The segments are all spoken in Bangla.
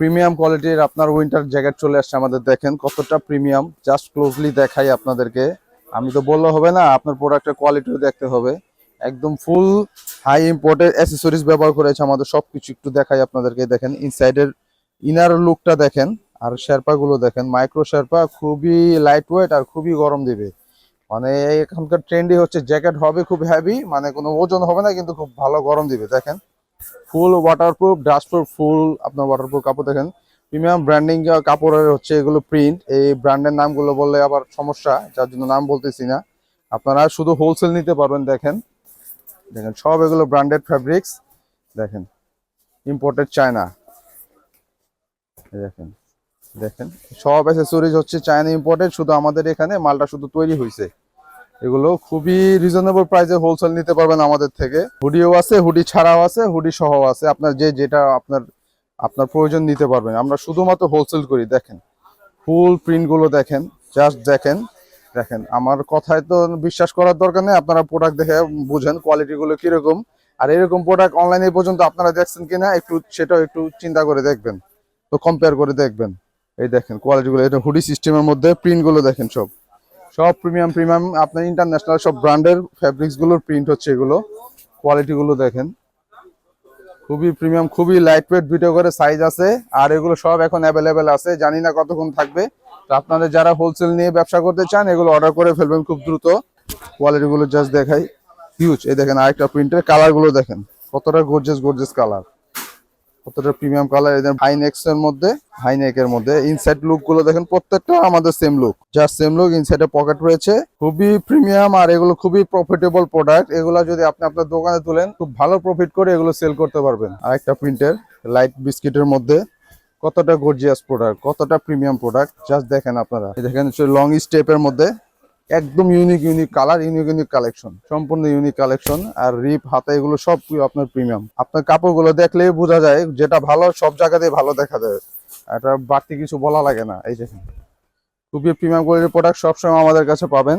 প্রিমিয়াম কোয়ালিটির আপনার উইন্টার জ্যাকেট চলে আসছে আমাদের, দেখেন কতটা প্রিমিয়াম। জাস্ট ক্লোজলি দেখাই আপনাদেরকে। আমি তো বললে হবে না, আপনার প্রোডাক্টের কোয়ালিটিও দেখতে হবে। একদম ফুল হাই ইম্পোর্টেড অ্যাসেসরিজ ব্যবহার করেছে আমাদের সব কিছু একটু দেখাই আপনাদেরকে। দেখেন ইনসাইডের ইনার লুকটা দেখেন, আর শেরপা গুলো দেখেন। মাইক্রো শেরপা খুবই লাইট ওয়েট আর খুবই গরম দিবে। মানে এখানকার ট্রেন্ডই হচ্ছে, জ্যাকেট হবে খুব হ্যাভি মানে কোনো ওজন হবে না, কিন্তু খুব ভালো গরম দিবে, দেখেন। ফুল ওয়াটারপ্রুফ ডাস্টপ্রুফ ফুল আপনার ওয়াটারপ্রুফ কাপড় দেখেন। প্রিমিয়াম ব্র্যান্ডিং কাপড়ের হচ্ছে এগুলো প্রিন্ট এই ব্র্যান্ডের নামগুলো বললে আবার সমস্যা, যার জন্য নাম বলতেছি না। আপনারা শুধু হোলসেল নিতে পারবেন, দেখেন। দেখেন, সব এগুলো ব্র্যান্ডেড ফ্যাব্রিক্স দেখেন। ইম্পোর্টেড চায়না দেখেন দেখেন। সব অ্যাসেসরিজ হচ্ছে চায়না ইম্পোর্টেড শুধু আমাদের এখানে মালটা শুধু তৈরি হয়েছে এগুলো খুবই রিজনেবল প্রাইসে হোলসেল নিতে পারবেন আমাদের থেকে। হুডিও আছে, হুডি ছাড়াও আছে, হুডি সহ আছে। আপনার যে যেটা আপনার আপনার প্রয়োজন নিতে পারবেন। আমরা শুধুমাত্র হোলসেল করি, দেখেন। ফুল প্রিন্টগুলো দেখেন জাস্ট দেখেন। দেখেন, আমার কথায় তো বিশ্বাস করার দরকার নেই। আপনারা প্রোডাক্ট দেখে বুঝেন কোয়ালিটিগুলো কীরকম। আর এরকম প্রোডাক্ট অনলাইনে পর্যন্ত আপনারা দেখছেন কিনা, একটু সেটাও একটু চিন্তা করে দেখবেন। তো কম্পেয়ার করে দেখবেন। এই দেখেন কোয়ালিটিগুলো এটা হুডি সিস্টেমের মধ্যে প্রিন্টগুলো দেখেন সব। সব প্রিমিয়াম প্রিমিয়াম আপনার ইন্টারন্যাশনাল সব ব্র্যান্ডের ফ্যাব্রিক্সগুলোর প্রিন্ট হচ্ছে এগুলো। কোয়ালিটি গুলো দেখেন। খুবই প্রিমিয়াম খুবই লাইট ওয়েট ভিডিও করে সাইজ আছে। আর এগুলো সব এখন অ্যাভেলেবেল আছে। জানি না কতক্ষণ থাকবে। তো আপনাদের যারা হোলসেল নিয়ে ব্যবসা করতে চান, এগুলো অর্ডার করে ফেলবেন খুব দ্রুত। কোয়ালিটি গুলো জাস্ট দেখাই। হিউজ এই দেখেন আরেকটা প্রিন্টের কালারগুলো দেখেন। কতটা গর্জেস গর্জেস কালার কতটা প্রিমিয়াম কালার এদের হাইনেক্স এর মধ্যে হাইনেক এর মধ্যে ইনসাইড লুকগুলো দেখেন, প্রত্যেকটা আমাদের same look just same look ইনসাইডে pocket রয়েছে। খুবই প্রিমিয়াম আর এগুলো খুবই প্রফিটেবল প্রোডাক্ট এগুলো যদি আপনি আপনার দোকানে তুলেন, খুব ভালো প্রফিট করে এগুলো সেল করতে পারবেন। আরেকটা প্রিন্টের লাইট বিস্কিটের মধ্যে। কতটা গর্জিয়াস প্রোডাক্ট কতটা প্রিমিয়াম প্রোডাক্ট জাস্ট দেখেন আপনারা। দেখেন লং স্টেপের মধ্যে। একদম unique unique colour unique unique collection সম্পূর্ণ ইউনিক কালেকশন আর রিপ হাতা এগুলো সব আপনার প্রিমিয়াম আপনার কাপড়গুলো দেখলেই বোঝা যায়, যেটা ভালো সব জায়গাতেই ভালো দেখা যায়। এটা বাড়তি কিছু বলা লাগে না, এই দেখেন। খুবই প্রিমিয়াম কোয়ালিটির প্রোডাক্ট সবসময় আমাদের কাছে পাবেন।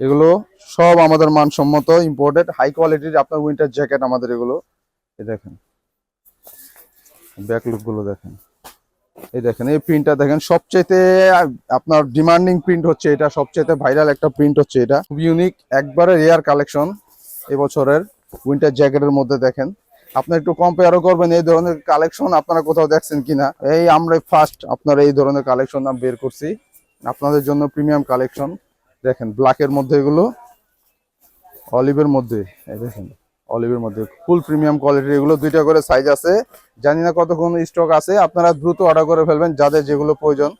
এগুলো সব আমাদের মানসম্মত ইম্পোর্টেড হাই কোয়ালিটির আপনার উইন্টার জ্যাকেট আমাদের এগুলো। এই দেখেন। ব্যাক লুকগুলো দেখেন। এই দেখেন, এই প্রিন্টটা দেখেন সবচেয়ে আপনার ডিমান্ডিং প্রিন্ট হচ্ছে এটা সবচেয়ে ভাইরাল একটা প্রিন্ট হচ্ছে এটা। খুব ইউনিক একবারে রেয়ার কালেকশন এবছরের উইন্টার জ্যাকেটের মধ্যে দেখেন। আপনি একটু কম্পেয়ারও করবেন এই ধরনের কালেকশন আপনারা কোথাও দেখছেন কিনা। এই আমরা ফার্স্ট আপনার এই ধরনের কালেকশন আমি বের করছি। আপনাদের জন্য প্রিমিয়াম কালেকশন দেখেন ব্ল্যাকের মধ্যে এগুলো অলিভের মধ্যে, এই দেখেন। অলিভের মধ্যে। ফুল প্রিমিয়াম কোয়ালিটির এগুলো দুইটা করে সাইজ আছে। জানি না কতক্ষণ স্টক আছে। আপনারা দ্রুত অর্ডার করে ফেলবেন যাদের যেগুলো প্রয়োজন।